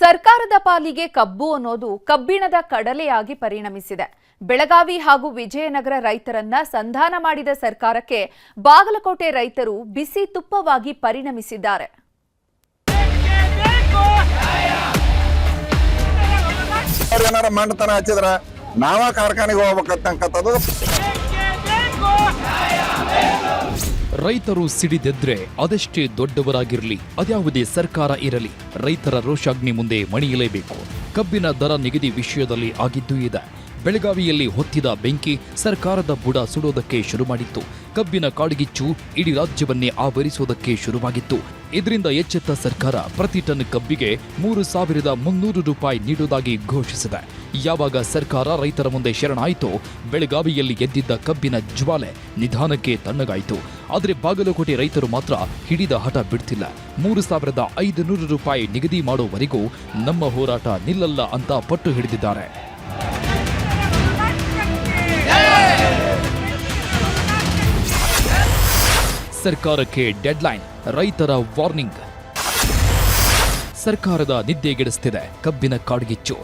ಸರ್ಕಾರದ ಪಾಲಿಗೆ ಕಬ್ಬು ಅನ್ನೋದು ಕಬ್ಬಿಣದ ಕಡಲೆಯಾಗಿ ಪರಿಣಮಿಸಿದೆ. ಬೆಳಗಾವಿ ಹಾಗೂ ವಿಜಯನಗರ ರೈತರನ್ನ ಸಂಧಾನ ಮಾಡಿದ ಸರ್ಕಾರಕ್ಕೆ ಬಾಗಲಕೋಟೆ ರೈತರು ಬಿಸಿ ತುಪ್ಪವಾಗಿ ಪರಿಣಮಿಸಿದ್ದಾರೆ. ಹಚ್ಚಿದ್ರ ನಾವ ಕಾರ್ಖಾನೆಗೆ ಹೋಗ್ಬೇಕಂತಕ್ಕಂಥದ್ದು. ರೈತರು ಸಿಡಿದೆದ್ರೆ ಅದೆಷ್ಟೇ ದೊಡ್ಡವರಾಗಿರಲಿ, ಅದ್ಯಾವುದೇ ಸರ್ಕಾರ ಇರಲಿ, ರೈತರ ರೋಷಾಗ್ನಿ ಮುಂದೆ ಮಣಿಯಲೇಬೇಕು. ಕಬ್ಬಿನ ದರ ನಿಗದಿ ವಿಷಯದಲ್ಲಿ ಆಗಿದ್ದೂ ಇದೆ. ಬೆಳಗಾವಿಯಲ್ಲಿ ಹೊತ್ತಿದ ಬೆಂಕಿ ಸರ್ಕಾರದ ಬುಡ ಸುಡೋದಕ್ಕೆ ಶುರು ಮಾಡಿತ್ತು. ಕಬ್ಬಿನ ಕಾಡುಗಿಚ್ಚು ಇಡೀ ರಾಜ್ಯವನ್ನೇ ಆವರಿಸೋದಕ್ಕೆ ಶುರುವಾಗಿತ್ತು. ಇದರಿಂದ ಎಚ್ಚೆತ್ತ ಸರ್ಕಾರ ಪ್ರತಿ ಟನ್ ಕಬ್ಬಿಗೆ ಮೂರು ಸಾವಿರದ ಮುನ್ನೂರು ರೂಪಾಯಿ ನೀಡುವುದಾಗಿ ಘೋಷಿಸಿದೆ. ಯಾವಾಗ ಸರ್ಕಾರ ರೈತರ ಮುಂದೆ ಶರಣಾಯಿತೋ, ಬೆಳಗಾವಿಯಲ್ಲಿ ಎದ್ದಿದ್ದ ಕಬ್ಬಿನ ಜ್ವಾಲೆ ನಿಧಾನಕ್ಕೆ ತಣ್ಣಗಾಯಿತು. ಆದರೆ ಬಾಗಲಕೋಟೆ ರೈತರು ಮಾತ್ರ ಹಿಡಿದ ಹಠ ಬಿಡ್ತಿಲ್ಲ. ಮೂರು ಸಾವಿರದ ಐದುನೂರು ರೂಪಾಯಿ ನಿಗದಿ ಮಾಡೋವರೆಗೂ ನಮ್ಮ ಹೋರಾಟ ನಿಲ್ಲಲ್ಲ ಅಂತ ಪಟ್ಟು ಹಿಡಿದಿದ್ದಾರೆ. ಸರ್ಕಾರಕ್ಕೆ ಡೆಡ್ಲೈನ್, ರೈತರ ವಾರ್ನಿಂಗ್. ಸರ್ಕಾರದ ನಿದ್ದೆಗೆಡಿಸ್ತಿದೆ ಕಬ್ಬಿನ ಕಾಡ್ಗಿಚ್ಚು.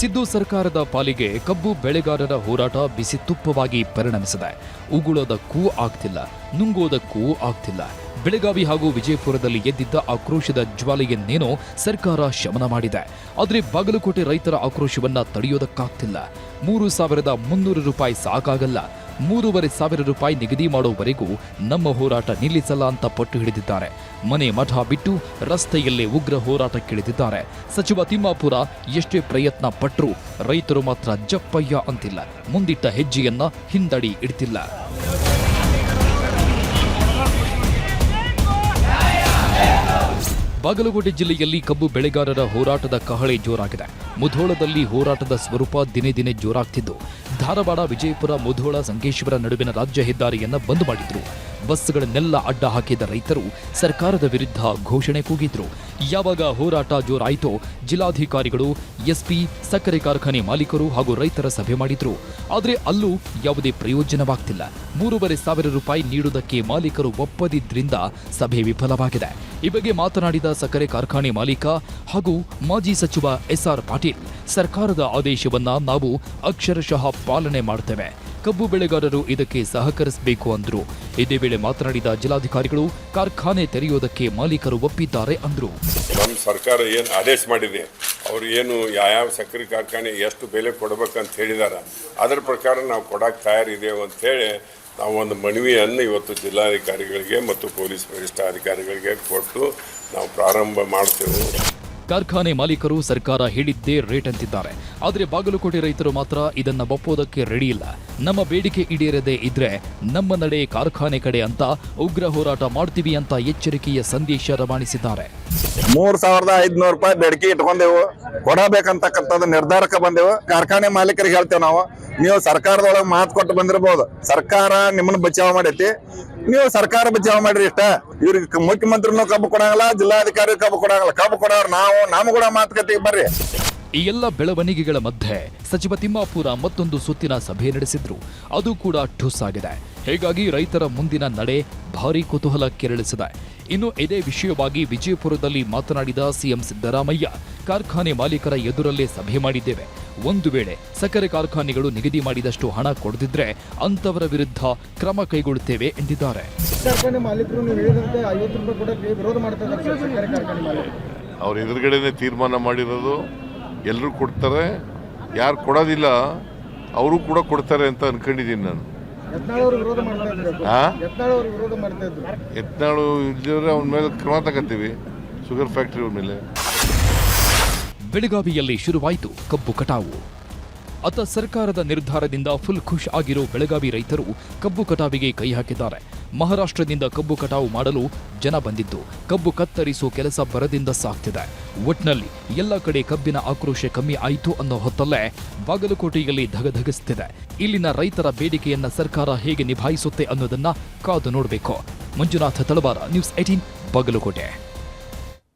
ಸಿದ್ದು ಸರ್ಕಾರದ ಪಾಲಿಗೆ ಕಬ್ಬು ಬೆಳೆಗಾರರ ಹೋರಾಟ ಬಿಸಿ ತುಪ್ಪವಾಗಿ ಪರಿಣಮಿಸಿದೆ. ಉಗುಳೋದಕ್ಕೂ ಆಗ್ತಿಲ್ಲ ನುಂಗೋದಕ್ಕೂ ಆಗ್ತಿಲ್ಲ. ಬೆಳಗಾವಿ ಹಾಗೂ ವಿಜಯಪುರದಲ್ಲಿ ಎದ್ದಿದ್ದ ಆಕ್ರೋಶದ ಜ್ವಾಲೆಯನ್ನೇನೋ ಸರ್ಕಾರ ಶಮನ ಮಾಡಿದೆ. ಆದರೆ ಬಾಗಲಕೋಟೆ ರೈತರ ಆಕ್ರೋಶವನ್ನ ತಡೆಯೋದಕ್ಕಾಗ್ತಿಲ್ಲ. ಮೂರು ಸಾವಿರದ ಮುನ್ನೂರು ರೂಪಾಯಿ ಸಾಕಾಗಲ್ಲ. ಮೂರುವರೆ ಸಾವಿರ ರೂಪಾಯಿ ನಿಗದಿ ಮಾಡುವವರೆಗೂ ನಮ್ಮ ಹೋರಾಟ ನಿಲ್ಲಿಸಲ್ಲ ಅಂತ ಪಟ್ಟು ಹಿಡಿದಿದ್ದಾರೆ. ಮನೆ ಮಠ ಬಿಟ್ಟು ರಸ್ತೆಯಲ್ಲೇ ಉಗ್ರ ಹೋರಾಟಕ್ಕಿಳಿದಿದ್ದಾರೆ ಸಚಿವ ತಿಮ್ಮಾಪುರ ಎಷ್ಟೇ ಪ್ರಯತ್ನ ಪಟ್ಟರೂ ರೈತರು ಮಾತ್ರ ಜಪ್ಪಯ್ಯ ಅಂತಿಲ್ಲ. ಮುಂದಿಟ್ಟ ಹೆಜ್ಜೆಯನ್ನ ಹಿಂದಡಿ ಇಡ್ತಿಲ್ಲ. ಬಾಗಲಕೋಟೆ ಜಿಲ್ಲೆಯಲ್ಲಿ ಕಬ್ಬು ಬೆಳೆಗಾರರ ಹೋರಾಟದ ಕಹಳೆ ಜೋರಾಗಿದೆ. ಮುಧೋಳದಲ್ಲಿ ಹೋರಾಟದ ಸ್ವರೂಪ ದಿನೇ ದಿನೇ ಜೋರಾಗ್ತಿದ್ದು. ಧಾರವಾಡ, ವಿಜಯಪುರ, ಮುಧೋಳ, ಸಂಕೇಶ್ವರ ನಡುವಿನ ರಾಜ್ಯ ಹೆದ್ದಾರಿಯನ್ನ ಬಂದ್ ಮಾಡಿದ್ರು. ಬಸ್ಗಳನ್ನೆಲ್ಲ ಅಡ್ಡ ಹಾಕಿದ ರೈತರು ಸರ್ಕಾರದ ವಿರುದ್ಧ ಘೋಷಣೆ ಕೂಗಿದ್ರು. ಯಾವಾಗ ಹೋರಾಟ ಜೋರಾಯಿತೋ ಜಿಲ್ಲಾಧಿಕಾರಿಗಳು, ಎಸ್ಪಿ, ಸಕ್ಕರೆ ಕಾರ್ಖಾನೆ ಮಾಲೀಕರು ಹಾಗೂ ರೈತರ ಸಭೆ ಮಾಡಿದ್ರು. ಆದರೆ ಅಲ್ಲೂ ಯಾವುದೇ ಪ್ರಯೋಜನವಾಗ್ತಿಲ್ಲ. ಮೂರುವರೆ ಸಾವಿರ ರೂಪಾಯಿ ನೀಡುವುದಕ್ಕೆ ಮಾಲೀಕರು ಒಪ್ಪದಿದ್ದರಿಂದ ಸಭೆ ವಿಫಲವಾಗಿದೆ. ಈ ಬಗ್ಗೆ ಮಾತನಾಡಿದ ಸಕ್ಕರೆ ಕಾರ್ಖಾನೆ ಮಾಲೀಕ ಹಾಗೂ ಮಾಜಿ ಸಚಿವ ಎಸ್ಆರ್ ಪಾಟೀಲ್, ಸರ್ಕಾರದ ಆದೇಶವನ್ನ ನಾವು ಅಕ್ಷರಶಃ ಪಾಲನೆ ಮಾಡ್ತೇವೆ. ಕಬ್ಬು ಬೆಳೆಗಾರರು ಇದಕ್ಕೆ ಸಹಕರಿಸಬೇಕು ಅಂದ್ರು. ಇದೇ ವೇಳೆ ಮಾತನಾಡಿದ ಜಿಲ್ಲಾಧಿಕಾರಿಗಳು, ಕಾರ್ಖಾನೆ ತೆರೆಯುವುದಕ್ಕೆ ಮಾಲೀಕರು ಒಪ್ಪಿದ್ದಾರೆ ಅಂದ್ರು. ನಮ್ಮ ಸರ್ಕಾರ ಏನು ಆದೇಶ ಮಾಡಿದೆ? ಅವರು ಏನು ಯಾವ ಸಕ್ಕರೆ ಕಾರ್ಖಾನೆ ಎಷ್ಟು ಬೆಲೆ ಕೊಡಬೇಕಂತ ಹೇಳಿದಾರ? ಅದರ ಪ್ರಕಾರ ನಾವು ಕೊಡಕ್ಕೆ ತಯಾರಿದ್ದೇವೆ ಅಂತ ಹೇಳಿ ನಾವು ಒಂದು ಮನವಿಯನ್ನು ಇವತ್ತು ಜಿಲ್ಲಾಧಿಕಾರಿಗಳಿಗೆ ಮತ್ತು ಪೊಲೀಸ್ ವರಿಷ್ಠಾಧಿಕಾರಿಗಳಿಗೆ ಕೊಟ್ಟು ನಾವು ಪ್ರಾರಂಭ ಮಾಡ್ತೇವೆ. ಕಾರ್ಖಾನೆ ಮಾಲೀಕರು ಸರ್ಕಾರ ಹೇಳಿದ್ದೇ ರೇಟ್ ಅಂತಿದ್ದಾರೆ. ಆದರೆ ಬಾಗಲಕೋಟೆ ರೈತರು ಮಾತ್ರ ಇದನ್ನ ಒಪ್ಪೋದಕ್ಕೆ ರೆಡಿ ಇಲ್ಲ. ನಮ್ಮ ಬೇಡಿಕೆ ಈಡೇರದೆ ಇದ್ರೆ ನಮ್ಮ ನಡೆ ಕಾರ್ಖಾನೆ ಕಡೆ ಅಂತ ಉಗ್ರ ಹೋರಾಟ ಮಾಡ್ತೀವಿ ಅಂತ ಎಚ್ಚರಿಕೆಯ ಸಂದೇಶ ರವಾನಿಸಿದ್ದಾರೆ. ಮೂರ್ ಸಾವಿರದ ಐದ್ನೂರು ರೂಪಾಯಿ ಬೇಡಿಕೆ ಇಟ್ಕೊಂಡೆವು. ಕೊಡಬೇಕಂತಕ್ಕಂಥದ್ದು ನಿರ್ಧಾರಕ್ಕೆ ಬಂದೆವು. ಕಾರ್ಖಾನೆ ಮಾಲೀಕರಿಗೆ ಹೇಳ್ತೇವೆ ನಾವು, ನೀವು ಸರ್ಕಾರದೊಳಗೆ ಮಾತು ಕೊಟ್ಟು ಬಂದಿರಬಹುದು ಸರ್ಕಾರ ನಿಮ್ಮನ್ನ ಬಚಾವ್ ಮಾಡೈತಿ. ನೀವು ಸರ್ಕಾರ ಬಚಾವ್ ಮಾಡ್ರಿ ಇಷ್ಟ. ಇವ್ರಿಗೆ ಮುಖ್ಯಮಂತ್ರಿನೂ ಕಬ್ಬು ಕೊಡಂಗಿಲ್ಲ ಜಿಲ್ಲಾಧಿಕಾರಿ ಕಬ್ಬು ಕೊಡಂಗಿಲ್ಲ. ಕಬ್ಬು ಕೊಡೋರು ನಾವು ನಮ್ ಕೂಡ ಮಾತುಕತೆಗೆ ಬರ್ರಿ. ಈ ಎಲ್ಲ ಬೆಳವಣಿಗೆಗಳ ಮಧ್ಯೆ ಸಚಿವ ತಿಮ್ಮಾಪುರ ಮತ್ತೊಂದು ಸುತ್ತಿನ ಸಭೆ ನಡೆಸಿದ್ರು. ಅದು ಕೂಡ ಠುಸ್ ಆಗಿದೆ. ಹೀಗಾಗಿ ರೈತರ ಮುಂದಿನ ನಡೆ ಭಾರಿ ಕುತೂಹಲ ಕೆರಳಿಸಿದೆ. ಇನ್ನು ಇದೇ ವಿಷಯವಾಗಿ ವಿಜಯಪುರದಲ್ಲಿ ಮಾತನಾಡಿದ ಸಿಎಂ ಸಿದ್ದರಾಮಯ್ಯ ಕಾರ್ಖಾನೆ ಮಾಲೀಕರ ಎದುರಲ್ಲೇ ಸಭೆ ಮಾಡಿದ್ದೇವೆ. ಒಂದು ವೇಳೆ ಸಕ್ಕರೆ ಕಾರ್ಖಾನೆಗಳು ನಿಗದಿ ಮಾಡಿದಷ್ಟು ಹಣ ಕೊಡದಿದ್ರೆ ಅಂತವರ ವಿರುದ್ಧ ಕ್ರಮ ಕೈಗೊಳ್ಳುತ್ತೇವೆ ಎಂದಿದ್ದಾರೆ. ಅವ್ರ ಎದುರುಗಡೆನೆ ತೀರ್ಮಾನ ಮಾಡಿರೋದು ಎಲ್ಲರೂ ಕೊಡ್ತಾರೆ ಯಾರು ಕೊಡೋದಿಲ್ಲ ಅವರು ಕೂಡ ಕೊಡ್ತಾರೆ ಅಂತ ಅನ್ಕೊಂಡಿದ್ದೀನಿ ನಾನು. ಯತ್ನಾಳ್ ಅವರು ವಿರೋಧ ಮಾಡ್ತಾ ಇದ್ರು. ಅವನ ಮೇಲೆ ಕ್ರಮ ತಗೋತೀವಿ ಶುಗರ್ ಫ್ಯಾಕ್ಟ್ರಿ ಅವ್ರ ಮೇಲೆ. ಬೆಳಗಾವಿಯಲ್ಲಿ ಶುರುವಾಯಿತು ಕಬ್ಬು ಕಟಾವು. ಅತ ಸರ್ಕಾರದ ನಿರ್ಧಾರದಿಂದ ಫುಲ್ ಖುಷ್ ಆಗಿರೋ ಬೆಳಗಾವಿ ರೈತರು ಕಬ್ಬು ಕಟಾವಿಗೆ ಕೈ ಹಾಕಿದ್ದಾರೆ. ಮಹಾರಾಷ್ಟ್ರದಿಂದ ಕಬ್ಬು ಕಟಾವು ಮಾಡಲು ಜನ ಬಂದಿದ್ದು, ಕಬ್ಬು ಕತ್ತರಿಸೋ ಕೆಲಸ ಬರದಿಂದ ಸಾಗ್ತಿದೆ. ಒಟ್ನಲ್ಲಿ ಎಲ್ಲ ಕಡೆ ಕಬ್ಬಿನ ಆಕ್ರೋಶ ಕಮ್ಮಿ ಆಯಿತು ಅನ್ನೋ ಹೊತ್ತಲ್ಲೇ ಬಾಗಲಕೋಟೆಯಲ್ಲಿ ಧಗಧಗಿಸ್ತಿದೆ. ಇಲ್ಲಿನ ರೈತರ ಬೇಡಿಕೆಯನ್ನ ಸರ್ಕಾರ ಹೇಗೆ ನಿಭಾಯಿಸುತ್ತೆ ಅನ್ನೋದನ್ನ ಕಾದು ನೋಡಬೇಕು. Manjunath Talawar, news eighteen Bagalkot.